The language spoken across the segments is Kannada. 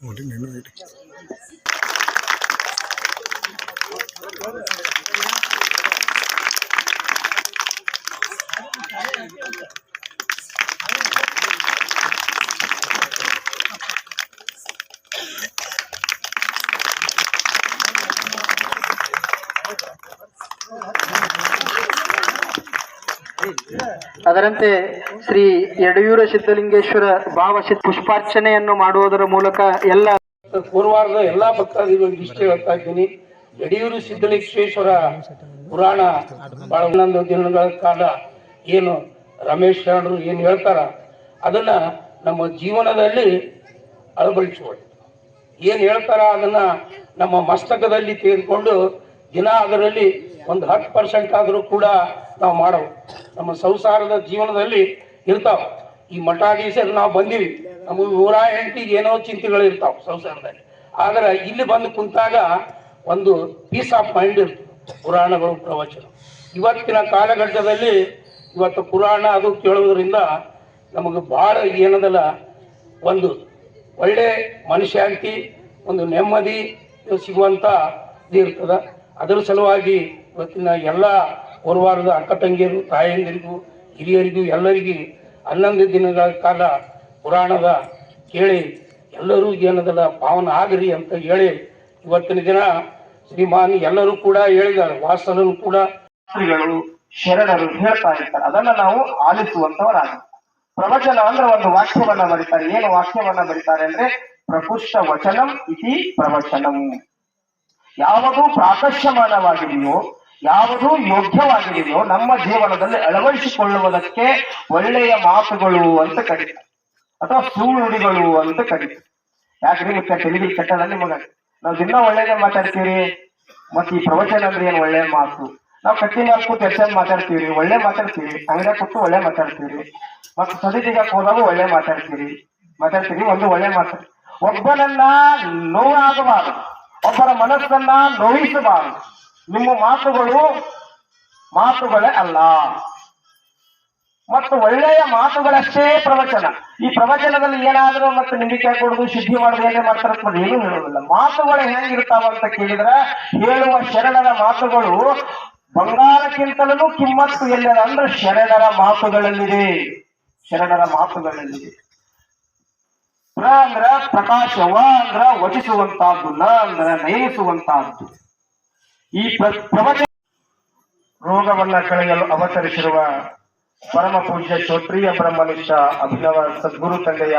ഓടി നിന്ന് വരും Thank you. ಅದರಂತೆ ಶ್ರೀ ಯಡಿಯೂರ ಸಿದ್ಧಲಿಂಗೇಶ್ವರ ಭಾವಶಿ ಪುಷ್ಪಾರ್ಚನೆಯನ್ನು ಮಾಡುವುದರ ಮೂಲಕ ಎಲ್ಲ ಪೂರ್ವಾರ್ಧ ಎಲ್ಲಾ ಭಕ್ತಾದಿಗಳಿಗೆ ಇಷ್ಟ ಹೇಳ್ತಾ ಇದ್ದೀನಿ. ಯಡಿಯೂರು ಸಿದ್ದಲಿಂಗೇಶ್ವರ ಪುರಾಣ ಬಹಳ ಒಂದೊಂದು ದಿನಗಳ ಕಾಲ ಏನು ರಮೇಶ್ ಶರಣರು ಏನು ಹೇಳ್ತಾರ, ಅದನ್ನ ನಮ್ಮ ಜೀವನದಲ್ಲಿ ಅಳವಡಿಸಿಕೊಳ್ಳಿ. ಏನು ಹೇಳ್ತಾರ ಅದನ್ನ ನಮ್ಮ ಮಸ್ತಕದಲ್ಲಿ ತೆಗೆದುಕೊಂಡು ದಿನ ಅದರಲ್ಲಿ ಒಂದು ಹತ್ತು ಪರ್ಸೆಂಟ್ ಆದರೂ ಕೂಡ ನಾವು ಮಾಡವು ನಮ್ಮ ಸಂಸಾರದ ಜೀವನದಲ್ಲಿ ಇರ್ತಾವ. ಈ ಮಠಾಧೀಶರು ನಾವು ಬಂದೀವಿ. ನಮಗೆ ಊರ ಎಂಟಿಗೆ ಏನೋ ಚಿಂತೆಗಳು ಇರ್ತಾವ ಸಂಸಾರದಲ್ಲಿ. ಆದ್ರೆ ಇಲ್ಲಿ ಬಂದು ಕುಂತಾಗ ಒಂದು ಪೀಸ್ ಆಫ್ ಮೈಂಡ್ ಇರ್ತದೆ ಪುರಾಣಗಳು ಪ್ರವಚನ. ಇವತ್ತಿನ ಕಾಲಘಟ್ಟದಲ್ಲಿ ಇವತ್ತು ಪುರಾಣ ಅದು ಕೇಳುವುದರಿಂದ ನಮಗೆ ಭಾಳ ಏನದಲ್ಲ, ಒಂದು ಒಳ್ಳೆ ಮನಶಾಂತಿ, ಒಂದು ನೆಮ್ಮದಿ ಸಿಗುವಂಥ ಇರ್ತದ. ಅದರ ಸಲುವಾಗಿ ಇವತ್ತಿನ ಎಲ್ಲ ಪೂರ್ವಾರದ ಅಕ್ಕ ತಂಗಿಯರು ತಾಯಂದಿರಿಗೂ, ಹಿರಿಯರಿಗೂ, ಎಲ್ಲರಿಗೂ ಹನ್ನೊಂದು ದಿನಗಳ ಕಾಲ ಪುರಾಣದ ಕೇಳಿ ಎಲ್ಲರೂ ಏನದಲ್ಲ ಪಾವನ ಆಗ್ರಿ ಅಂತ ಹೇಳಿ ಇವತ್ತಿನ ದಿನ ಶ್ರೀಮಾನ್ ಎಲ್ಲರೂ ಕೂಡ ಹೇಳಿದ್ದಾರೆ ವಾಸನನು ಕೂಡ ಶ್ರೀಗಳು ಶರಣರು ಹೇಳ್ತಾ ಇರ್ತಾರೆ. ಅದನ್ನ ನಾವು ಆಲಿಸುವಂತವರಾಗ. ಪ್ರವಚನ ಅಂದ್ರೆ ಒಂದು ವಾಕ್ಯವನ್ನ ಬರೀತಾರೆ. ಏನು ವಾಕ್ಯವನ್ನ ಬರೀತಾರೆ ಅಂದ್ರೆ ಪ್ರಪುಷ್ಟ ವಚನಂ ಇತಿ ಪ್ರವಚನಂ. ಯಾವುದು ಪ್ರಾಕರ್ಷಮಾನವಾಗಿದೆಯೋ ಯಾವುದು ಯೋಗ್ಯವಾಗಿದೆಯೋ ನಮ್ಮ ಜೀವನದಲ್ಲಿ ಅಳವಡಿಸಿಕೊಳ್ಳುವುದಕ್ಕೆ ಒಳ್ಳೆಯ ಮಾತುಗಳು ಅಂತ ಕರೀತಾರೆ ಅಥವಾ ಸೂಳುಡಿಗಳು ಅಂತ ಕರೀತಾರೆ ಯಾಕಂದ್ರೆ ನಿಮ್ಗೆ ತೆಲಿಗೆ ಕೆಟ್ಟದ ನಿಮಗ? ನಾವು ದಿನ ಒಳ್ಳೇದೇ ಮಾತಾಡ್ತೀವಿ ಮತ್ತೆ ಈ ಪ್ರವಚನ ಅಂದ್ರೆ ಏನು ಒಳ್ಳೆ ಮಾತು? ನಾವು ಕಟ್ಟಿನ ಹಾಕು ಎಷ್ಟೊಂದು ಮಾತಾಡ್ತೀವಿ ಒಳ್ಳೆ ಮಾತಾಡ್ತೀವಿ ಅಂಗಡಿ ಕೊಟ್ಟು ಒಳ್ಳೆ ಮಾತಾಡ್ತೀವಿ ಮತ್ತೆ ಸದಿತಿಗೆ ಹೋದಾಗ ಒಳ್ಳೆ ಮಾತಾಡ್ತೀವಿ ಮಾತಾಡ್ತೀವಿ ಒಂದು ಒಳ್ಳೆ ಮಾತು. ಒಬ್ಬನನ್ನ ನೋವಾಗಬಾರದು, ಒಬ್ಬರ ಮನಸ್ಸನ್ನ ನೋಯಿಸಬಾರದು. ನಿಮ್ಮ ಮಾತುಗಳು ಮಾತುಗಳೇ ಅಲ್ಲ. ಮತ್ತು ಒಳ್ಳೆಯ ಮಾತುಗಳಷ್ಟೇ ಪ್ರವಚನ. ಈ ಪ್ರವಚನದಲ್ಲಿ ಏನಾದರೂ ಮತ್ತೆ ನಂಬಿಕೆ ಕೊಡುದು ಶುದ್ಧಿ ಮಾಡುದು, ಏನೇ ಮಾಡ್ತಾರೆ ಏನು ಹೇಳುವುದಿಲ್ಲ ಮಾತುಗಳು ಹೆಂಗಿರ್ತಾವ ಅಂತ ಕೇಳಿದ್ರೆ ಹೇಳುವ ಶರಣರ ಮಾತುಗಳು ಬಂಗಾರಕ್ಕಿಂತಲೂ ಕಿಮ್ಮತ್ತು ಎಲ್ಲರ ಅಂದ್ರೆ ಶರಣರ ಮಾತುಗಳಲ್ಲಿದೆ. ಶರಣರ ಮಾತುಗಳಲ್ಲಿದೆ. ಪ್ರ ಅಂದ್ರ ಪ್ರಕಾಶವ ಅಂದ್ರ ವಚಿಸುವಂತಹದ್ದು ನ ಅಂದ್ರ ನಯಿಸುವಂತಹದ್ದು ಈ ರೋಗವನ್ನ ಕಳೆಯಲು ಅವತರಿಸಿರುವ ಪರಮ ಪೂಜ್ಯ ಶೋತ್ರೀಯ ಬ್ರಹ್ಮನಿಷ್ಠ ಅಭಿನವ ಸದ್ಗುರು ತಂದೆಯ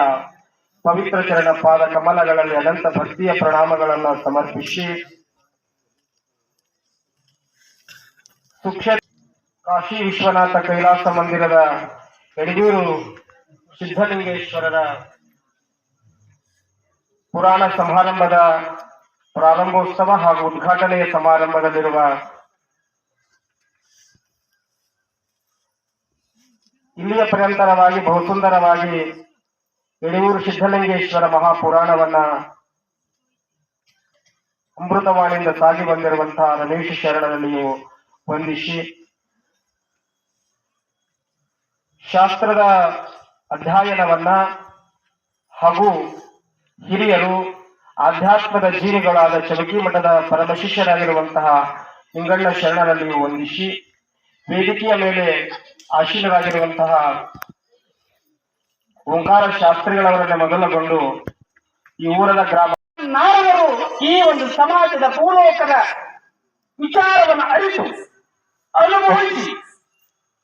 ಪವಿತ್ರ ಚರಣ ಪಾದ ಕಮಲಗಳಲ್ಲಿ ಅನಂತ ಭಕ್ತಿಯ ಪ್ರಣಾಮಗಳನ್ನು ಸಮರ್ಪಿಸಿ ಕಾಶಿ ವಿಶ್ವನಾಥ ಕೈಲಾಸ ಮಂದಿರದ ಯಡಿಯೂರು ಸಿದ್ಧಲಿಂಗೇಶ್ವರರ ಪುರಾಣ ಸಮಾರಂಭದ ಪ್ರಾರಂಭೋತ್ಸವ ಹಾಗೂ ಉದ್ಘಾಟನೆಯ ಸಮಾರಂಭದಲ್ಲಿರುವ ಇಲ್ಲಿಯ ಪರ್ಯಂತರವಾಗಿ ಬಹುಸುಂದರವಾಗಿ ಎಡೆಯೂರು ಸಿದ್ಧಲಿಂಗೇಶ್ವರ ಮಹಾಪುರಾಣವನ್ನ ಅಮೃತವಾಣಿಯಿಂದ ಸಾಗಿ ಬಂದಿರುವಂತಹ ರಮೇಶ ಶರಣರಲ್ಲಿಯೂ ವಂದಿಸಿ. ಶಾಸ್ತ್ರದ ಅಧ್ಯಯನವನ್ನ ಹಾಗೂ ಹಿರಿಯರು ಆಧ್ಯಾತ್ಮದ ಜೀವಿಗಳಾದ ಚಲಕಿ ಮಠದ ಪರಮ ಶಿಷ್ಯರಾಗಿರುವಂತಹ ಶರಣರಲ್ಲಿ ವಂದಿಸಿ, ವೇದಿಕೆಯ ಮೇಲೆ ಆಶೀನರಾಗಿರುವಂತಹ ಓಂಕಾರ ಶಾಸ್ತ್ರಿಗಳವರನ್ನು ಮೊದಲುಗೊಂಡು ಈ ಊರದ ಗ್ರಾಮ ನಾರವರು ಈ ಒಂದು ಸಮಾಜದ ಭೂಲೋಕದ ವಿಚಾರವನ್ನು ಅರಿತು, ಅನುಭವಿಸಿ,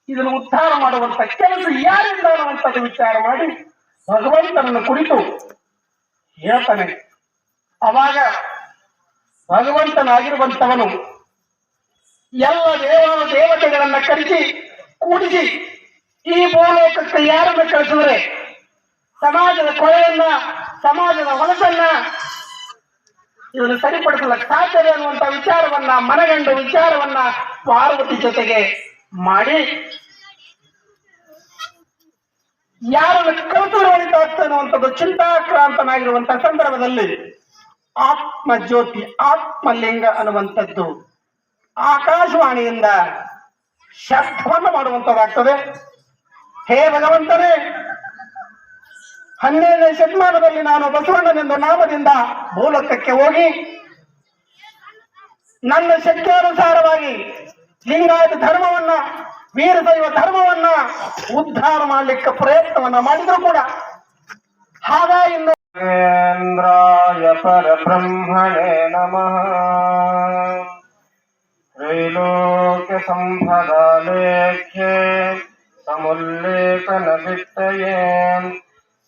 ಇದನ್ನು ಉದ್ಧಾರ ಮಾಡುವಂತ ಕೆಲಸ ಯಾರಿಂದ ಅನ್ನುವಂಥದ್ದು ವಿಚಾರ ಮಾಡಿ ಭಗವಂತನನ್ನು ಕುರಿತು ಹೇಳ್ತಾನೆ. ಅವಾಗ ಭಗವಂತನಾಗಿರುವಂತವನು ಎಲ್ಲ ದೇವ ದೇವತೆಗಳನ್ನ ಕರೆಸಿ, ಕೂಡಿಸಿ ಈ ಭೂಲೋಕಕ್ಕೆ ಯಾರನ್ನ ಕಳಿಸಿದ್ರೆ ಸಮಾಜದ ಕೊಳೆಯನ್ನ, ಸಮಾಜದ ಹೊಲಸನ್ನ ಇದನ್ನು ಸರಿಪಡಿಸಲಿಕ್ಕೆ ಸಾಧ್ಯ ಅನ್ನುವಂತ ವಿಚಾರವನ್ನ, ಮನಗಂಡು ವಿಚಾರವನ್ನ ಪಾರ್ವತಿ ಜೊತೆಗೆ ಮಾಡಿ ಯಾರನ್ನು ಹೊಳಿತಾಗ್ತದೆ ಅನ್ನುವಂಥದ್ದು ಚಿಂತಾಕ್ರಾಂತನಾಗಿರುವಂತಹ ಸಂದರ್ಭದಲ್ಲಿ ಆತ್ಮ ಜ್ಯೋತಿ ಆತ್ಮಲಿಂಗ ಅನ್ನುವಂಥದ್ದು. ಆಕಾಶವಾಣಿಯಿಂದ ಶಬ್ದವನ್ನು ಮಾಡುವಂಥದ್ದಾಗ್ತದೆ. ಹೇ ಭಗವಂತನೇ, ಹನ್ನೆರಡನೇ ಶತಮಾನದಲ್ಲಿ ನಾನು ಬಸವಣ್ಣನೆಂದು ನಾಮದಿಂದ ಭೂಲೋಕಕ್ಕೆ ಹೋಗಿ, ನನ್ನ ಶಕ್ತಿಯಾನುಸಾರವಾಗಿ ಲಿಂಗಾಯತ ಧರ್ಮವನ್ನ ವೀರಶೈವ ಧರ್ಮವನ್ನ ಉದ್ಧಾರ ಮಾಡಲಿಕ್ಕೆ ಪ್ರಯತ್ನವನ್ನ ಮಾಡಿದ್ರು ಕೂಡ. ೇಂದ್ರಾಯ न्द्राय परब्रह्मणे नमः। त्रैलोक्यसम्भदालेख्ये समुल्लेखनवित्तये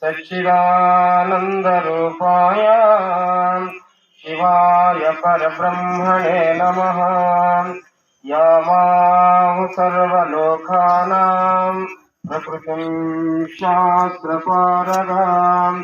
सच्चिदानन्दरूपाय शिवाय परब्रह्मणे नमः। यामाहु सर्वलोकानां प्रकृतिं शास्त्रपारगाम्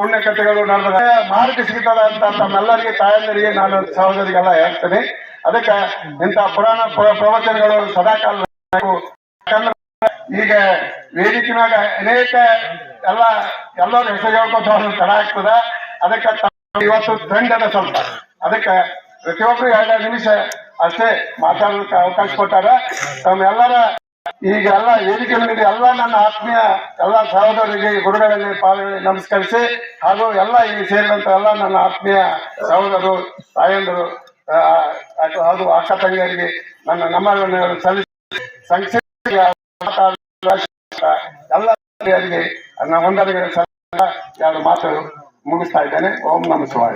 ಪುಣ್ಯ ಕಥೆಗಳು ನಡೆದ ಮಾರ್ಗ ಸಿಗ್ತದ ಅಂತ ತಮ್ಮೆಲ್ಲರಿಗೆ, ತಾಯಂದರಿಗೆ ನಾನು ಸಹೋದರಿಗೆಲ್ಲ ಹೇಳ್ತೇನೆ. ಅದಕ್ಕೆ ಇಂಥ ಪುರಾಣ ಪ್ರ- ಪ್ರವಚನಗಳು ಸದಾಕಾಲ. ಈಗ ವೇದಿಕೆ ಮ್ಯಾಗ ಅನೇಕ ಎಲ್ಲ, ಎಲ್ಲರ ಹೆಸರು ಹೋದ್ರೆ ತಡ ಆಗ್ತದ. ಅದಕ್ಕೆ ಇವತ್ತು ಅದ ಸ್ವಲ್ಪ. ಅದಕ್ಕೆ ಪ್ರತಿಯೊಬ್ಬರು ಎರಡೆರಡು ನಿಮಿಷ ಅಷ್ಟೇ ಮಾತಾಡಲಿಕ್ಕೆ ಅವಕಾಶ ಕೊಟ್ಟಾರ. ತಮ್ಮೆಲ್ಲರ ಈಗ ಎಲ್ಲ ವೇದಿಕೆ ಮೇಲೆ ಎಲ್ಲ ನನ್ನ ಆತ್ಮೀಯ ಎಲ್ಲ ಸಹೋದರರಿಗೆ ಗುರುಗಳಲ್ಲಿ ಪಾಲ್ಗೊಳ್ಳಿ ನಮಸ್ಕರಿಸಿ, ಹಾಗೂ ಎಲ್ಲ ಇಲ್ಲಿ ಸೇರಿದಂತ ಎಲ್ಲ ನನ್ನ ಆತ್ಮೀಯ ಸಹೋದರರು, ತಾಯಂದರು ಹಾಗೂ ಅಕ್ಕ ತಂಗಿಯರಿಗೆ ನನ್ನ ನಮ್ಮ ಸಲ್ಲಿಸಿ ಸಂಕ್ಷಿಪ್ತ ಎಲ್ಲ ಹಿರಿಯರಿಗೆ ನನ್ನ ಒಂದರಿಗೆ ಎರಡು ಮಾತು ಮುಗಿಸ್ತಾ ಇದ್ದೇನೆ. ಓಂ ನಮ ಶಿವಾಯ.